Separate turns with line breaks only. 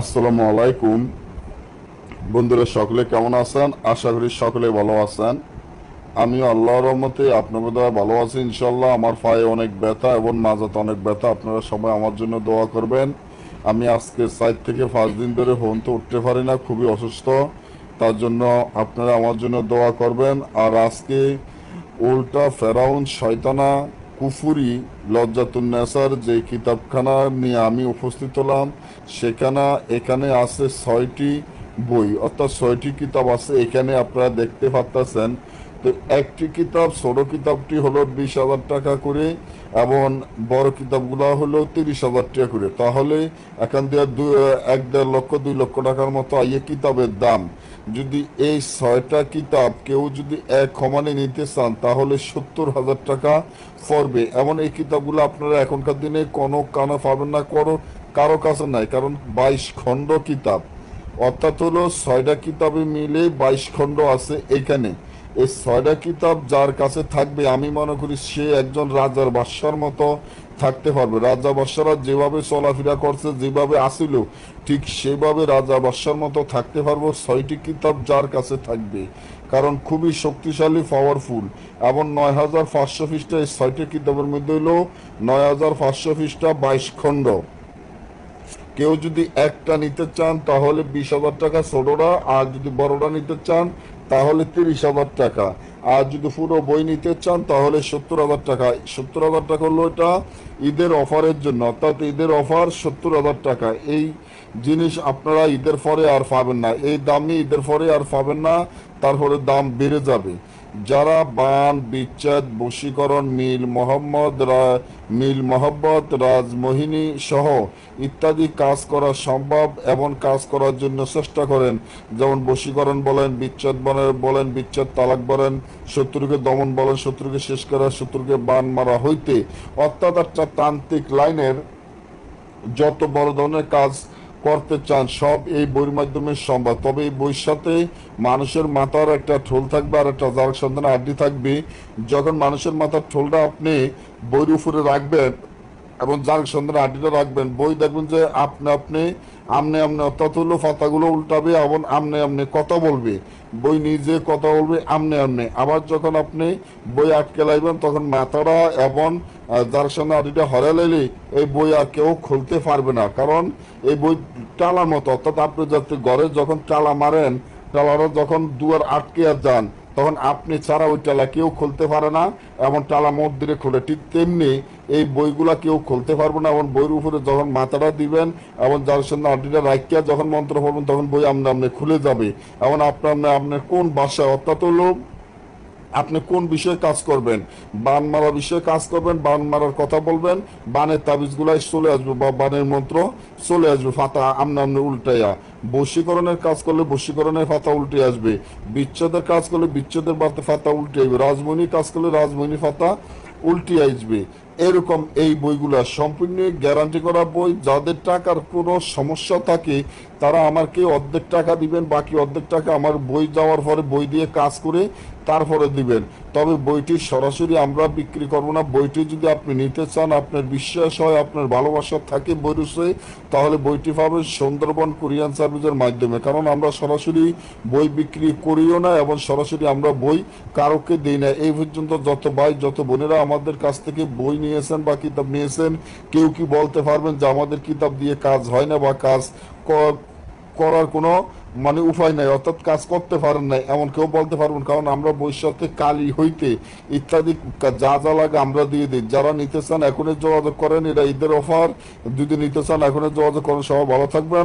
আসসালামু আলাইকুম। বন্ধুরা, সকলে কেমন আছেন? আশা করি সকলে ভালো আছেন। আমি আল্লাহর রহমতে আপনাদের দ্বারা ভালো আছি ইনশাল্লাহ আমার পায়ে অনেক ব্যথা এবং মাজাতে অনেক ব্যথা। আপনারা সবাই আমার জন্য দোয়া করবেন। আমি আজকে সাইড থেকে পাঁচ দিন ধরে হন তো উঠতে পারি না, খুবই অসুস্থ। তার জন্য আপনারা আমার জন্য দোয়া করবেন। আর আজকে উল্টা ফেরাউন, শয়তানা কুফুরি, লজ্জাতুন্নেসার যে কিতাবখানা নিয়ে আমি উপস্থিত হলাম, সেখানে, এখানে আছে ছয়টি বই। অর্থাৎ ছয়টি কিতাব আছে, এখানে আপনারা দেখতে পাচ্ছেন তো একটি কিতাব ছোট কিতাবটি হলো বিশ হাজার টাকা করে। এবং বড় কিতাবগুলো হলো তিরিশ হাজার টাকা করে। তাহলে এখান দিয়ে দু এক দেড় লক্ষ, দুই লক্ষ টাকার মতো আইয়ে কিতাবের দাম। যদি এই ছয়টা কিতাব কেউ যদি এক সমানে নিতে চান, তাহলে সত্তর হাজার টাকা পড়বে। এমন এই কিতাবগুলো আপনারা এখনকার দিনে কোনো কানা পাবেন না করো কারও কাছে নাই, কারণ বাইশ খণ্ড কিতাব। অর্থাৎ হলো ছয়টা কিতাবে মিলে বাইশ খণ্ড আছে এখানে। এই ছয়টা কিতাব যার কাছে থাকবে, আমি মনে করি সে একজন রাজার বাদশার মতো থাকতে পারবে। রাজা বাদশারা যেভাবে চলাফেরা করছে, যেভাবে আসিল, ঠিক সেভাবে রাজা বাদশার মতো থাকতে পারব, ছয়টি কিতাব যার কাছে থাকবে। কারণ খুবই শক্তিশালী পাওয়ারফুল এবং নয় হাজার পাঁচশো পৃষ্ঠা এই ছয়টি কিতাবের মধ্যে হলো নয় হাজার পাঁচশো পৃষ্ঠা বাইশ খণ্ড। কেউ যদি একটা নিতে চান, তাহলে বিশ হাজার টাকা ছোটরা, আর যদি বড়রা নিতে চান তাহলে তিরিশ হাজার টাকা। আর যদি পুরো বই নিতে চান, তাহলে সত্তর হাজার টাকা। সত্তর হাজার টাকা হলো এটা ঈদের অফারের জন্য। অর্থাৎ ঈদের অফার সত্তর হাজার টাকা। এই জিনিস আপনারা ঈদের পরে আর পাবেন না। এই দামই ঈদের পরে আর পাবেন না। তারপরে দাম বেড়ে যাবে। যারা বান, বিচ্ছেদ, বশীকরণ, মিল মোহাম্মদ মিল মোহাম্মদ, রাজমোহিনী সহ ইত্যাদি কাজ করা সম্ভব এবং কাজ করার জন্য চেষ্টা করেন। যেমন বশীকরণ বলেন, বিচ্ছেদ বলেন বলেন, বিচ্ছেদ তালাক বলেন, শত্রুকে দমন বলেন, শত্রুকে শেষ করা, শত্রুকে বান মারা হইতে। অর্থাৎ একটা তান্ত্রিক লাইনের যত বড় ধরনের কাজ করতে চান, সব এই বইয়ের মাধ্যমে সম্ভব। তবে এই বইয়ের সাথে মানুষের মাথার একটা ঠোল থাকবে আর একটা জাল সন্ধানে আড্ডি থাকবে। যখন মানুষের মাথার ঠোলটা আপনি বইয়ের উপরে রাখবেন এবং জাল সন্ধানে আড্ডিটা রাখবেন, বই দেখবেন যে আপনি আপনি, আমনে আমনে, অর্থাৎ হলো পাতাগুলো উল্টাবে এবং আমনে আমনে কথা বলবে। বই নিজে কথা বলবে, আমনে আমনে। আবার যখন আপনি বই আটকে লাগবেন তখন মাথাটা এবং যার সঙ্গে আডিটা হরে এই বই আর কেউ খুলতে পারবে না। কারণ এই বই টালার মতো, অর্থাৎ আপনি যাতে ঘরে যখন টালা মারেন, টালারও যখন দুয়ার আটকে আর যান, তখন আপনি ছাড়া ওই টালা কেউ খুলতে পারে না, এবং টালা মন্দিরে খুলে। ঠিক তেমনি এই বইগুলা কেউ খুলতে পারবে না, এবং বইয়ের উপরে যখন মাথাটা দিবেন, এবং যার সঙ্গে আডিটা রাখিয়া যখন মন্ত্র পড়বেন, তখন বই আমনে আমনে খুলে যাবে। এবং আপনার আপনার কোন বাসায় অর্থাৎ হলো আপনি কোন বিষয়ে কাজ করবেন? বান মারার বিষয়ে কাজ করবেন, বান মারার কথা বলবেন, বানের তাবিজগুলাই চলে আসবে বা বানের মন্ত্র চলে আসবে, ফাতা আমনে আমনে উল্টাইয়া। বশীকরণের কাজ করলে বশীকরণের ফাতা উল্টে আসবে। বিচ্ছেদের কাজ করলে বিচ্ছেদের ফাতা উল্টে আসবে। রাজমণি কাজ করলে রাজমণি ফাতা উল্টে আসবে। এরকম এই বইগুলা সম্পূর্ণ গ্যারান্টি করা বই। যাদের টাকার কোনো সমস্যা থাকে, তারা আমাকে অর্ধেক টাকা দিবেন, বাকি অর্ধেক টাকা আমার বই যাওয়ার পরে বই দিয়ে কাজ করে তারপরে দিবেন। তবে বইটি সরাসরি আমরা বিক্রি করব না। বইটি যদি আপনি নিতে চান, আপনার বিশ্বাস হয়, আপনার ভালোবাসা থাকে বইরুসে তাহলে বইটি পাবেন সুন্দরবন কোরিয়ান সার্ভিসের মাধ্যমে। কারণ আমরা সরাসরি বই বিক্রি করিও না এবং সরাসরি আমরা বই কারোকে দিই না। এই পর্যন্ত যত ভাই, যত বোনেরা আমাদের কাছ থেকে বই নিয়েছেন বা কিতাব নিয়েছেন, কেউ কি বলতে পারবেন যে আমাদের কিতাব দিয়ে কাজ হয় না বা কাজ করার কোনো মানে উপায় নাই, অর্থাৎ কাজ করতে পারেন নাই, এমন কেউ বলতে পারবেন? কারণ আমরা বৈশাখে কালি হইতে ইত্যাদি যা যা লাগে আমরা দিয়ে দিই। যারা নিতে চান এখনই যোগাযোগ করেন এটা ঈদের অফার যদি নিতে চান এখনই যোগাযোগ করেন। সবাই ভালো থাকবেন।